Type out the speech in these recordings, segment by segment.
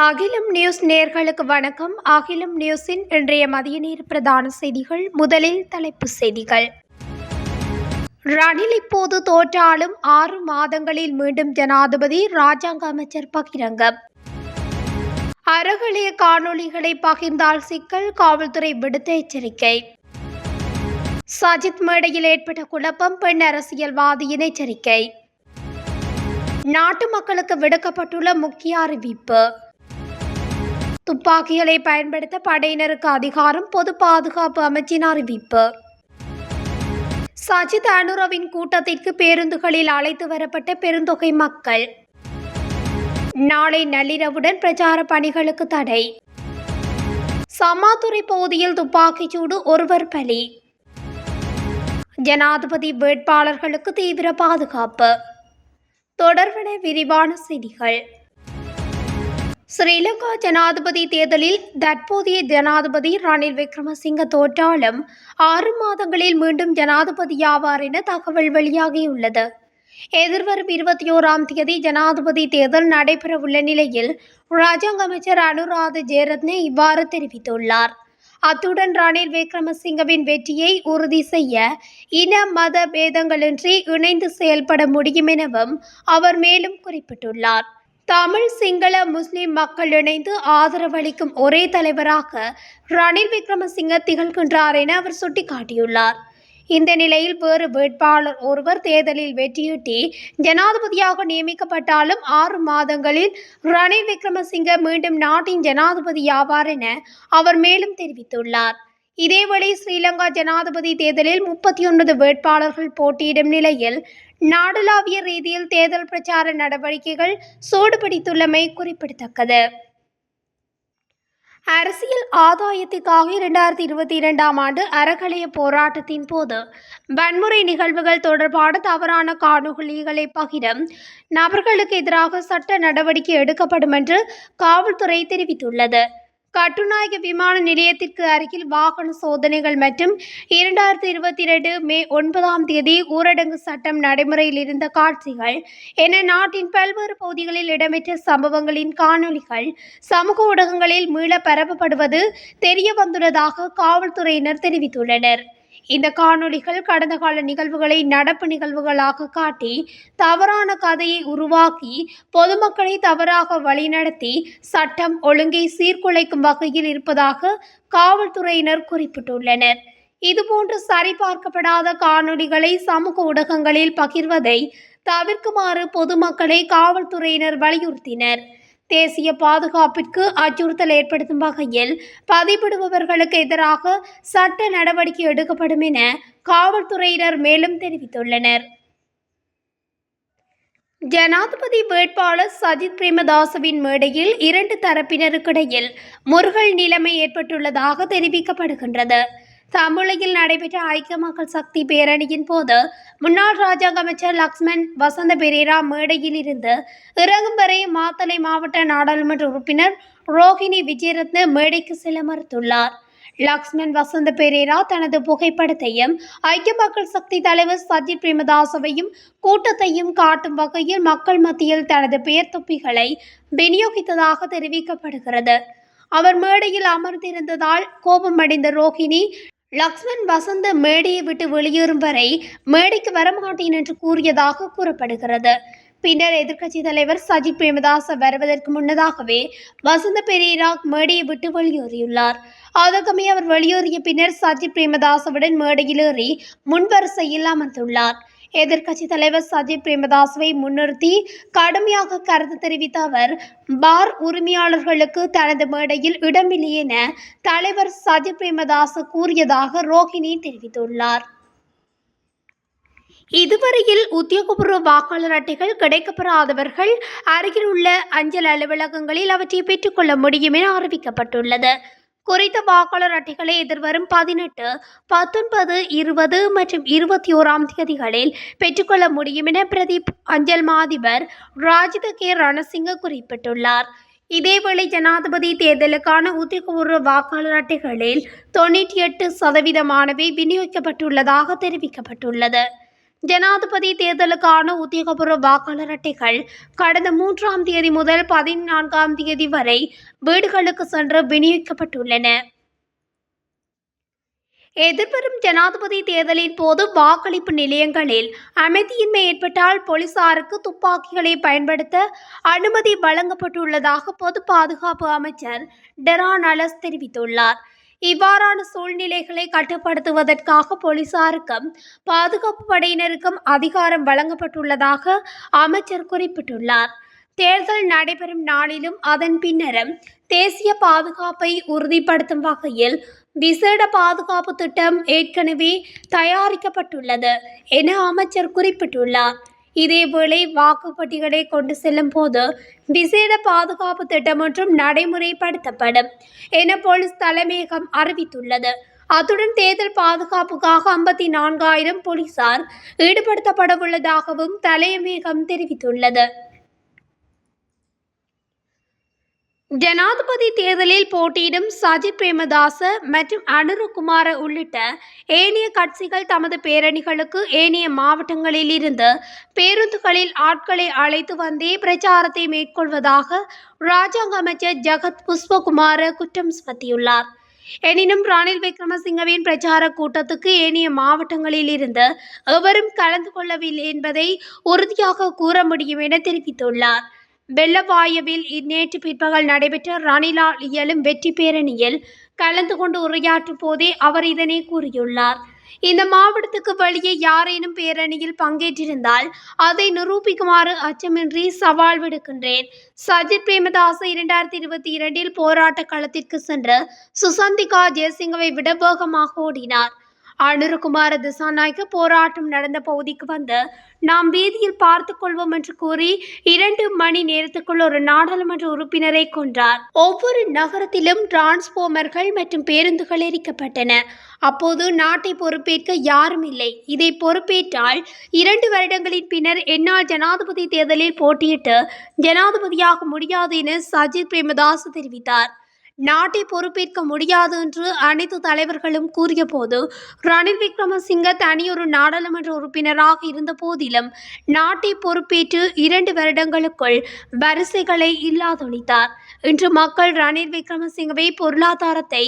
அகிலம் நியூஸ் நேர்களுக்கு வணக்கம். அகிலம் நியூஸின் இன்றைய மதிய நேர பிரதான செய்திகள் முதலில் தலைப்புச் செய்திகள். ரணில் இப்போது தோற்றாலும் ஆறு மாதங்களில் மீண்டும் ஜனாதிபதி ராஜாங்க அமைச்சர் பகிரங்கம். அறகலைய காணொளிகளை பகிர்ந்தால் சிக்கல் காவல்துறை விடுத்த எச்சரிக்கை. சஜித் மேடையில் ஏற்பட்ட குழப்பம் பெண் அரசியல்வாதியின் எச்சரிக்கை நாட்டு மக்களுக்கு விடுக்கப்பட்டுள்ள முக்கிய அறிவிப்பு. துப்பாக்கிகளை பயன்படுத்த படையினருக்கு அதிகாரம் பொது பாதுகாப்பு அமைச்சின் அறிவிப்பு. சஜித் அனுரவின் கூட்டத்திற்கு பேருந்துகளில் அழைத்து வரப்பட்ட பெருந்தொகை மக்கள். நாளை நள்ளிரவுடன் பிரச்சார பணிகளுக்கு தடை. சமாதுரை பகுதியில் துப்பாக்கிச்சூடு ஒருவர் பலி. ஜனாதிபதி வேட்பாளர்களுக்கு தீவிர பாதுகாப்பு. தொடர்பன விரிவான செய்திகள். ஸ்ரீலங்கா ஜனாதிபதி தேர்தலில் தற்போதைய ஜனாதிபதி ரணில் விக்ரமசிங்க தோற்றாலும் ஆறு மாதங்களில் மீண்டும் ஜனாதிபதியாவார் என தகவல் வெளியாகியுள்ளது. எதிர்வரும் இருபத்தி ஓராம் தேதி ஜனாதிபதி தேர்தல் நடைபெறவுள்ள நிலையில் ராஜாங்க அமைச்சர் அனுராத ஜெயரத்னே இவ்வாறு தெரிவித்துள்ளார். அத்துடன் ரணில் விக்ரமசிங்கவின் வெற்றியை உறுதி செய்ய இன மத பேதங்களின்றி இணைந்து செயல்பட முடியும் எனவும் அவர் மேலும் குறிப்பிட்டுள்ளார். தமிழ் சிங்கள முஸ்லிம் மக்கள் இணைந்து ஆதரவளிக்கும் ஒரே தலைவராக ரணில் விக்ரமசிங்க திகழ்கின்றார் என அவர் சுட்டிக்காட்டியுள்ளார். இந்த நிலையில் வேறு வேட்பாளர் ஒருவர் தேர்தலில் வெற்றியீட்டி ஜனாதிபதியாக நியமிக்கப்பட்டாலும் ஆறு மாதங்களில் ரணில் விக்ரமசிங்க மீண்டும் நாட்டின் ஜனாதிபதியாவார் என அவர் மேலும் தெரிவித்துள்ளார். இதேவேளை ஸ்ரீலங்கா ஜனாதிபதி தேர்தலில் முப்பத்தி ஒன்பது வேட்பாளர்கள் போட்டியிடும் நிலையில் நாடளாவிய ரீதியில் தேர்தல் பிரச்சார நடவடிக்கைகள் சூடுபிடித்துள்ளமை குறிப்பிடத்தக்கது. அரசியல் ஆதாயத்திற்காக இரண்டாயிரத்தி இருபத்தி இரண்டாம் ஆண்டு அறக்கலைய போராட்டத்தின் போது வன்முறை நிகழ்வுகள் தொடர்பான தவறான காணொலிகளை பகிர நபர்களுக்கு எதிராக சட்ட நடவடிக்கை எடுக்கப்படும் என்று காவல்துறை தெரிவித்துள்ளது. கட்டுநாயக விமான நிலையத்திற்கு அருகில் வாகன சோதனைகள் மற்றும் இரண்டாயிரத்தி இருபத்தி இரண்டு மே ஒன்பதாம் தேதி ஊரடங்கு சட்டம் நடைமுறையில் இருந்த காட்சிகள் என நாட்டின் பல்வேறு பகுதிகளில் இடம்பெற்ற சம்பவங்களின் காணொலிகள் சமூக ஊடகங்களில் மீள பரப்பப்படுவது தெரிய வந்துள்ளதாக காவல்துறையினர் தெரிவித்துள்ளனர். இந்த காணொளிகள் கடந்த கால நிகழ்வுகளை நடப்பு நிகழ்வுகளாக காட்டி தவறான கதையை உருவாக்கி பொதுமக்களை தவறாக வழிநடத்தி சட்டம் ஒழுங்கை சீர்குலைக்கும் வகையில் இருப்பதாக காவல்துறையினர் குறிப்பிட்டுள்ளனர். இதுபோன்று சரிபார்க்கப்படாத காணொளிகளை சமூக ஊடகங்களில் பகிர்வதை தவிர்க்குமாறு பொதுமக்களை காவல்துறையினர் வலியுறுத்தினர். தேசிய பாதுகாப்பிற்கு அச்சுறுத்தல் ஏற்படுத்தும் வகையில் பதிவிடுபவர்களுக்கு எதிராக சட்ட நடவடிக்கை எடுக்கப்படும் என காவல்துறையினர் மேலும் தெரிவித்துள்ளனர். ஜனாதிபதி வேட்பாளர் சஜித் பிரேமதாசவின் மேடையில் இரண்டு தரப்பினருக்கிடையில் முருகல் நிலைமை ஏற்பட்டுள்ளதாக தெரிவிக்கப்படுகின்றது. தமிழையில் நடைபெற்ற ஐக்கிய மக்கள் சக்தி பேரணியின் போது முன்னாள் ராஜாங்க அமைச்சர் லக்ஷ்மண் வசந்த பெரேரா மேடையில் இருந்து இறங்கும் வரை மாத்தளை மாவட்ட நாடாளுமன்ற உறுப்பினர் ரோஹிணி விஜயரத்ன மேடைக்கு செல்ல மறுத்துள்ளார். லக்ஷ்மண் வசந்த பெரேரா தனது புகைப்படத்தையும் ஐக்கிய மக்கள் சக்தி தலைவர் சஜித் பிரேமதாசவையும் கூட்டத்தையும் காட்டும் வகையில் மக்கள் மத்தியில் தனது பெயர் தொப்பிகளை விநியோகித்ததாக தெரிவிக்கப்படுகிறது. அவர் மேடையில் அமர்ந்திருந்ததால் கோபமடைந்த ரோஹிணி லக்ஷ்மண் வசந்த மேடையை விட்டு வெளியேறும் வரை மேடைக்கு வரமாட்டேன் என்று கூறியதாக கூறப்படுகிறது. பின்னர் எதிர்க்கட்சி தலைவர் சஜித் பிரேமதாச வருவதற்கு முன்னதாகவே வசந்த பெரேரா மேடையை விட்டு வெளியேறியுள்ளார். அதற்கமே அவர் வெளியேறிய பின்னர் சஜித் பிரேமதாசவுடன் மேடையில் ஏறி முன்வரிசையில் அமர்ந்துள்ளார். எதிர்க்கட்சி தலைவர் சஜித் பிரேமதாசவை முன்னிறுத்தி கடுமையாக கருத்து தெரிவித்த அவர் பார் உரிமையாளர்களுக்கு தனது மேடையில் இடமில்லை என தலைவர் சஜித் பிரேமதாஸ் கூறியதாக ரோஹிணி தெரிவித்துள்ளார். இதுவரையில் உத்தியோகபூர்வ வாக்காளர் அட்டைகள் கிடைக்கப்பெறாதவர்கள் அருகில் உள்ள அஞ்சல் அலுவலகங்களில் அவற்றை பெற்றுக்கொள்ள முடியும் என அறிவிக்கப்பட்டுள்ளது. குறித்த வாக்காளர் அட்டைகளை எதிர்வரும் பதினெட்டு பத்தொன்பது இருபது மற்றும் இருபத்தி ஓராம் தேதிகளில் பெற்றுக்கொள்ள முடியும் என பிரதீப் அஞ்சல் மாதிபர் ராஜித கே ரணசிங்க குறிப்பிட்டுள்ளார். இதேவேளை ஜனாதிபதி தேர்தலுக்கான உத்தியோகபூர்வ வாக்காளர் அட்டைகளில் தொண்ணூற்றி எட்டு சதவீதமானவை விநியோகிக்கப்பட்டுள்ளதாக தெரிவிக்கப்பட்டுள்ளது. ஜனாதிபதி தேர்தலுக்கான உத்தியோகபூர்வ வாக்காளர் அட்டைகள் கடந்த மூன்றாம் தேதி முதல் பதினான்காம் தேதி வரை வீடுகளுக்கு சென்று விநியோகிக்கப்பட்டுள்ளன. எதிர்வரும் ஜனாதிபதி தேர்தலின் போது வாக்களிப்பு நிலையங்களில் அமைதியின்மை ஏற்பட்டால் போலீசாருக்கு துப்பாக்கிகளை பயன்படுத்த அனுமதி வழங்கப்பட்டுள்ளதாக பொது பாதுகாப்பு அமைச்சர் டெரான் அலஸ் தெரிவித்துள்ளார். இவ்வாறான சூழ்நிலைகளை கட்டுப்படுத்துவதற்காக போலீசாருக்கும் பாதுகாப்பு படையினருக்கும் அதிகாரம் வழங்கப்பட்டுள்ளதாக அமைச்சர் குறிப்பிட்டுள்ளார். தேர்தல் நடைபெறும் நாளிலும் அதன் பின்னரும் தேசிய பாதுகாப்பை உறுதிப்படுத்தும் வகையில் விசேட பாதுகாப்பு திட்டம் ஏற்கனவே தயாரிக்கப்பட்டுள்ளது என அமைச்சர் குறிப்பிட்டுள்ளார். இதேவேளை வாக்குப்பட்டிகளை கொண்டு செல்லும் போது விசேட பாதுகாப்பு திட்டம் ஒன்றும் நடைமுறைப்படுத்தப்படும் என போலீஸ் தலைமையகம் அறிவித்துள்ளது. அத்துடன் தேர்தல் பாதுகாப்புக்காக ஐம்பத்தி நான்காயிரம் போலீசார் ஈடுபடுத்தப்படவுள்ளதாகவும் தலைமையகம் தெரிவித்துள்ளது. ஜனாதிபதி தேர்தலில் போட்டியிடும் சஜித் பிரேமதாச மற்றும் அனுருகுமார உள்ளிட்ட ஏனைய கட்சிகள் தமது பேரணிகளுக்கு ஏனைய மாவட்டங்களில் இருந்து பேருந்துகளில் ஆட்களை அழைத்து வந்தே பிரச்சாரத்தை மேற்கொள்வதாக ராஜாங்க அமைச்சர் ஜெகத் புஷ்பகுமார குற்றம் சுமத்தியுள்ளார். எனினும் ரணில் விக்ரமசிங்கவின் பிரச்சார கூட்டத்துக்கு ஏனைய மாவட்டங்களில் இருந்து எவரும் கலந்து கொள்ளவில்லை என்பதை உறுதியாக கூற முடியும் என தெரிவித்துள்ளார். வெள்ளவாயுவில் நேற்று பிற்பகல் நடைபெற்ற ரணிலால் இயலும் வெற்றி பேரணியில் கலந்து கொண்டு உரையாற்றும் போதே அவர் இதனை கூறியுள்ளார். இந்த மாவட்டத்துக்கு வெளியே யாரேனும் பேரணியில் பங்கேற்றிருந்தால் அதை நிரூபிக்குமாறு அச்சமின்றி சவால் விடுக்கின்றேன். சஜித் பிரேமதாச இரண்டாயிரத்தி இருபத்தி இரண்டில் போராட்ட களத்திற்கு சென்று சுசந்திகா ஜெயசிங்கவை விட வேகமாக ஓடினார். அனுரகுமார திசாநாயக்க போராட்டம் நடந்த பகுதிக்கு வந்து நாம் வீதியில் பார்த்து கொள்வோம் என்று கூறி இரண்டு மணி நேரத்துக்குள் ஒரு நாடாளுமன்ற உறுப்பினரை கொன்றார். ஒவ்வொரு நகரத்திலும் டிரான்ஸ்போமர்கள் மற்றும் பேருந்துகள் எரிக்கப்பட்டன. அப்போது நாட்டை பொறுப்பேற்க யாரும் இல்லை. இதை பொறுப்பேற்றால் இரண்டு வருடங்களின் பின்னர் என்னால் ஜனாதிபதி தேர்தலில் போட்டியிட்டு ஜனாதிபதியாக முடியாது என சஜித் பிரேமதாஸ் தெரிவித்தார். நாட்டை பொறுப்பேற்க முடியாது என்று அனைத்து தலைவர்களும் கூறிய போது ரணில் விக்ரமசிங்க தனியொரு நாடாளுமன்ற உறுப்பினராக இருந்த போதிலும் நாட்டை பொறுப்பேற்று இரண்டு வருடங்களுக்குள் வரிசைகளை இல்லாதொழித்தார். இன்று மக்கள் ரணில் விக்ரமசிங்கவை பொருளாதாரத்தை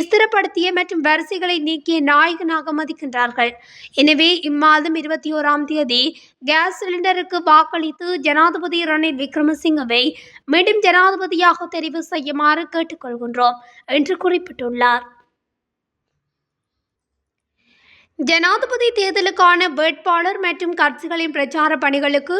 ஸ்திரப்படுத்திய மற்றும் வரிசைகளை நீக்கிய நாயகனாக மதிக்கின்றார்கள். எனவே இம்மாதம் இருபத்தி ஓராம் தேதி கேஸ் சிலிண்டருக்கு வாக்களித்து ஜனாதிபதி ரணில் விக்ரமசிங்கவை மீண்டும் ஜனாதிபதியாக தெரிவு செய்யுமாறு கொள்கின்றோம் என்று குறிப்பிட்டுள்ளார். ஜனாதிபதி தேர்தலுக்கான வேட்பாளர் மற்றும் கட்சிகளின் பிரச்சார பணிகளுக்கு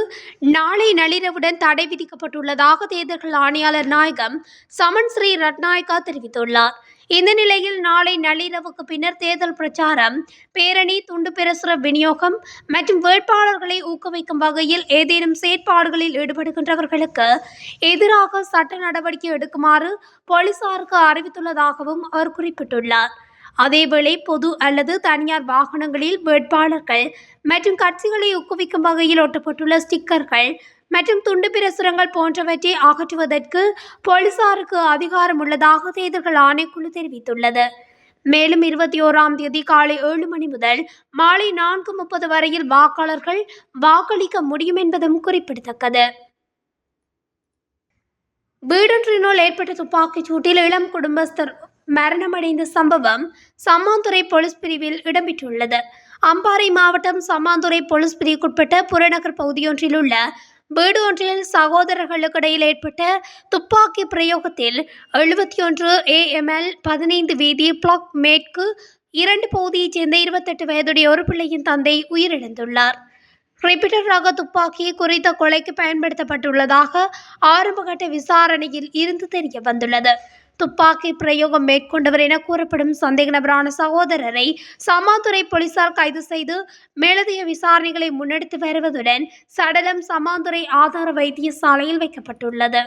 நாளை நள்ளிரவுடன் தடை விதிக்கப்பட்டுள்ளதாக தேர்தல்கள் ஆணையாளர் நாயகம் சமன் ஸ்ரீ ரட்நாயக்கா தெரிவித்துள்ளார். இந்த நிலையில் நாளை நள்ளிரவுக்கு பின்னர் தேர்தல் பிரச்சாரம். பேரணி துண்டு பிரசுர விநியோகம் மற்றும் வேட்பாளர்களை ஊக்குவிக்கும் வகையில் ஏதேனும் செயற்பாடுகளில் ஈடுபடுகின்றவர்களுக்கு எதிராக சட்ட நடவடிக்கை எடுக்குமாறு போலீசாருக்கு அறிவித்துள்ளதாகவும் அவர் குறிப்பிட்டுள்ளார். அதேவேளை பொது அல்லது தனியார் வாகனங்களில் வேட்பாளர்கள் மற்றும் கட்சிகளை ஊக்குவிக்கும் வகையில் ஒட்டப்பட்டுள்ள ஸ்டிக்கர்கள் மற்றும் துண்டு பிரசுரங்கள் போன்றவற்றை அகற்றுவதற்கு போலீசாருக்கு அதிகாரம் உள்ளதாக தேர்தல்கள் ஆணைக்குழு தெரிவித்துள்ளது. மேலும் இருபத்தி ஓராம் தேதி காலை ஏழு மணி முதல் மாலை நான்கு முப்பது வரையில் வாக்காளர்கள் வாக்களிக்க முடியும் என்பதும் குறிப்பிடத்தக்கது. வீடொன்றினுள் ஏற்பட்ட துப்பாக்கிச் சூட்டில் இளம் குடும்பஸ்தர் மரணமடைந்த சம்பவம் சம்மாந்துறை போலீஸ் பிரிவில் இடம்பெற்றுள்ளது. அம்பாறை மாவட்டம் சம்மாந்துறை போலீஸ் பிரிவுக்குட்பட்ட புறநகர் பகுதியொன்றில் உள்ள வீடு ஒன்றில் சகோதரர்களுக்கு இடையில் ஏற்பட்ட துப்பாக்கி பிரயோகத்தில் எழுபத்தி ஒன்று ஏஎம்எல் பதினைந்து வீதி பிளாக் மேற்கு இரண்டு பகுதியைச் சேர்ந்த இருபத்தெட்டு வயதுடைய ஒரு பிள்ளையின் தந்தை உயிரிழந்துள்ளார். ரிப்பீட்டர் ரக துப்பாக்கி குறித்த கொலைக்கு பயன்படுத்தப்பட்டுள்ளதாக ஆரம்பகட்ட விசாரணையில் இருந்து தெரிய வந்துள்ளது. துப்பாக்கி பிரயோகம் மேற்கொண்டவர் என கூறப்படும் சந்தேக நபரான சகோதரரை சமாந்துறை போலீசார் கைது செய்து மேலதிக விசாரணைகளை முன்னெடுத்து வருவதுடன் சடலம் சமாந்துறை ஆதார வைத்தியசாலையில் வைக்கப்பட்டுள்ளது.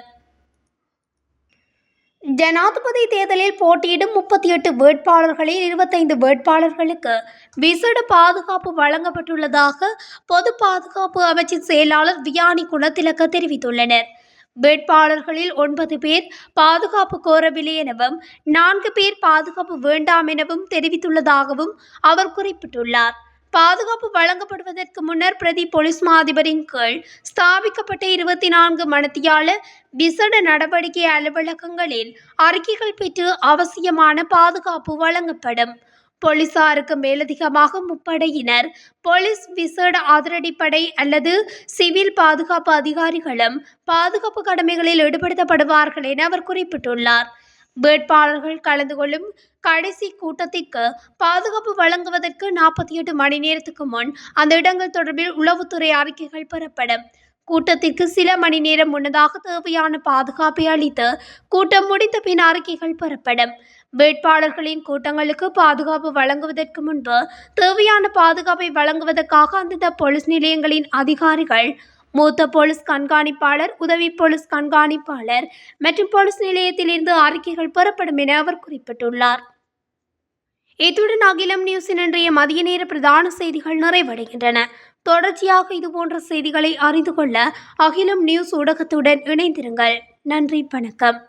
ஜனாதிபதி தேர்தலில் போட்டியிடும் முப்பத்தி எட்டு வேட்பாளர்களில் இருபத்தைந்து வேட்பாளர்களுக்கு விசேட பாதுகாப்பு வழங்கப்பட்டுள்ளதாக பொது பாதுகாப்பு அமைச்சின் செயலாளர் வியானி குணத்திலக்க தெரிவித்துள்ளனர். வேட்பாளர்களில் ஒன்பது பேர் பாதுகாப்பு கோரவில்லை எனவும் நான்கு பேர் பாதுகாப்பு வேண்டாம் எனவும் தெரிவித்துள்ளதாகவும் அவர் குறிப்பிட்டுள்ளார். பாதுகாப்பு வழங்கப்படுவதற்கு முன்னர் பிரதி போலீஸ் மாதிபரின் கீழ் ஸ்தாபிக்கப்பட்ட இருபத்தி நான்கு மணத்தியால விசேட நடவடிக்கை அலுவலகங்களில் அறிக்கைகள் பெற்று அவசியமான பாதுகாப்பு வழங்கப்படும். போலீசாருக்கு மேலதிகமாக முப்படையினர் போலீஸ் விசேட ஆதரடிப்படை அல்லது சிவில் பாதுகாப்பு அதிகாரிகளும் பாதுகாப்பு கடமைகளில் ஈடுபடுத்தப்படுவார்கள் என அவர் குறிப்பிட்டுள்ளார். வேட்பாளர்கள் கலந்து கொள்ளும் கடைசி கூட்டத்திற்கு பாதுகாப்பு வழங்குவதற்கு நாற்பத்தி எட்டு மணி நேரத்துக்கு முன் அந்த இடங்கள் தொடர்பில் உளவுத்துறை அறிக்கைகள் பெறப்படும். கூட்டத்திற்கு சில மணி நேரம் முன்னதாக தேவையான பாதுகாப்பை அளித்து கூட்டம் முடித்த பின் அறிக்கைகள் பெறப்படும். வேட்பாளர்களின் கூட்டங்களுக்கு பாதுகாப்பு வழங்குவதற்கு முன்பு தேவையான பாதுகாப்பை வழங்குவதற்காக அந்தந்த போலீஸ் நிலையங்களின் அதிகாரிகள் மூத்த போலீஸ் கண்காணிப்பாளர் உதவி போலீஸ் கண்காணிப்பாளர் மற்றும் போலீஸ் நிலையத்திலிருந்து அறிக்கைகள் பெறப்படும் என அவர் குறிப்பிட்டுள்ளார். இத்துடன் அகிலம் நியூஸின் இன்றைய மதிய நேர பிரதான செய்திகள் நிறைவடைகின்றன. தொடர்ச்சியாக இதுபோன்ற செய்திகளை அறிந்து கொள்ள அகிலம் நியூஸ் ஊடகத்துடன் இணைந்திருங்கள். நன்றி வணக்கம்.